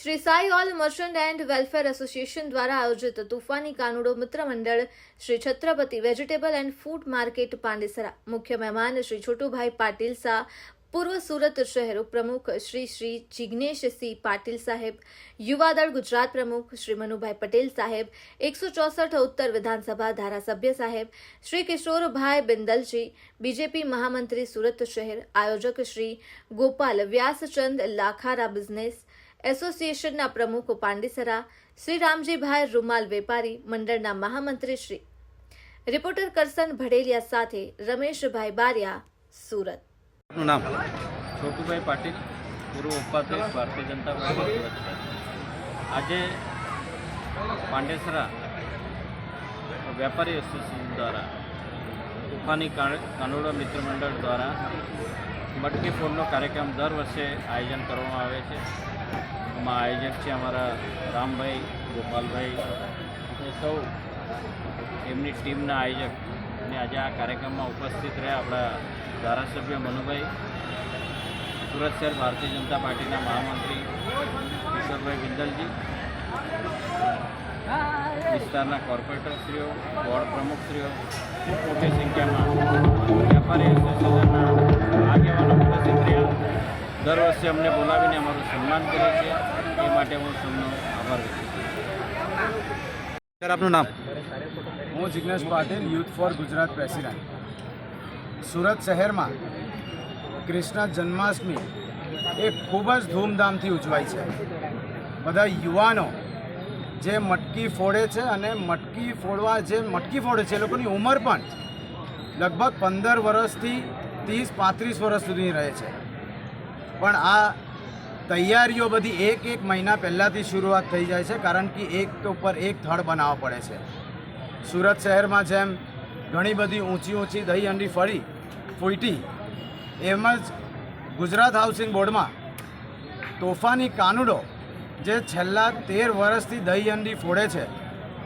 Shri Sai all merchant and welfare association દ્વારા આયોજિત તુફાની કાનુડો મિત્ર મંડળ Shri Chhatrapati vegetable and food market Pandesara મુખ્ય મહેમાન શ્રી છોટુભાઈ પાટીલ શાહ પૂર્વ સુરત શહેર ઉપપ્રમુખ શ્રી શ્રી જિજ્ઞેશસિંહ પાટીલ સાહેબ યુવાદળ ગુજરાત પ્રમુખ શ્રી મનુભાઈ પટેલ સાહેબ એકસો ચોસઠ ઉત્તર વિધાનસભા ધારાસભ્ય સાહેબ શ્રી કિશોરભાઈ બિંદલજી બીજેપી મહામંત્રી સુરત શહેર આયોજક શ્રી ગોપાલ વ્યાસચંદ લાખારા બિઝનેસ એસોસિએશનના પ્રમુખ પાંડેસરા શ્રી રામજીભાઈ રૂમાલ વેપારી મંડળના મહામંત્રી શ્રી. રિપોર્ટર કરસન ભડેલિયા સાથે રમેશભાઈ બારિયા સુરત. નામ? છોટુભાઈ પાટીલ પૂર્વ ઉપાધ્યક્ષ ભારતીય જનતા પાર્ટી આજે પાંડેસરા વેપારી એસોસિએશન દ્વારા તુફાની કા- કાનુડો મિત્ર મંડળ દ્વારા મટકી ફોડનો કાર્યક્રમ દર વર્ષે આયોજન કરવામાં આવે છે. એમાં આયોજક છે અમારા રામભાઈ, ગોપાલભાઈ. એ સૌ એમની ટીમના આયોજક. અને આજે આ કાર્યક્રમમાં ઉપસ્થિત રહ્યા આપણા ધારાસભ્ય મનુભાઈ, સુરત શહેર ભારતીય જનતા પાર્ટીના મહામંત્રી કિશોરભાઈ બિંદલજી વિસ્તારના કોર્પોરેટરશ્રીઓ, બોર્ડ પ્રમુખશ્રીઓ ખૂબ મોટી સંખ્યામાં દર વર્ષે અમને બોલાવીને અમારું સન્માન કરે છે. એ માટે હું સૌનો આભાર વ્યક્ત કરું છું. સર આપનું નામ? હું Jignesh Patil youth for Gujarat president Surat શહેરમાં કૃષ્ણ જન્માષ્ટમી એ ખૂબ જ ધૂમધામથી ઉજવાય છે. બધા યુવાનો જે મટકી ફોડે છે અને મટકી ફોડવા જે મટકી ફોડે છે એ લોકોની ઉંમર પણ લગભગ પંદર વર્ષથી ત્રીસ પાંત્રીસ વર્ષ સુધીની રહે છે. પણ આ તૈયારીઓ બધી એક એક મહિના પહેલાંથી શરૂઆત થઈ જાય છે, કારણ કે એક ઉપર એક થડ બનાવવા પડે છે. સુરત શહેરમાં જેમ ઘણી બધી ઊંચી ઊંચી દહીં હંડી ફળી ફૂટી એમ જ ગુજરાત હાઉસિંગ બોર્ડમાં તોફાની કાનુડો જે છેલ્લા તેર વર્ષથી દહીં હંડી ફોડે છે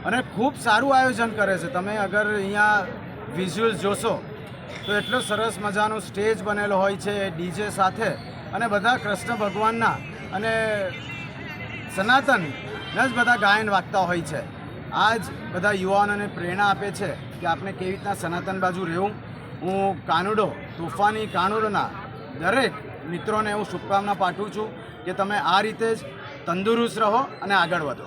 અને ખૂબ સારું આયોજન કરે છે. તમે અગર અહીંયા વિઝ્યુઅલ્સ જોશો તો એટલો સરસ મજાનો સ્ટેજ બનેલો હોય છે, ડીજે સાથે અને બધા કૃષ્ણ ભગવાનના અને સનાતન જ બધા ગાયન વાગતા હોય છે. આ જ બધા યુવાનોને પ્રેરણા આપે છે કે આપણે કેવી રીતના સનાતન બાજુ રહેવું. હું કાનુડો, તોફાની કાનુડોના દરેક મિત્રોને હું શુભકામના પાઠવું છું કે તમે આ રીતે જ તંદુરસ્ત રહો અને આગળ વધો.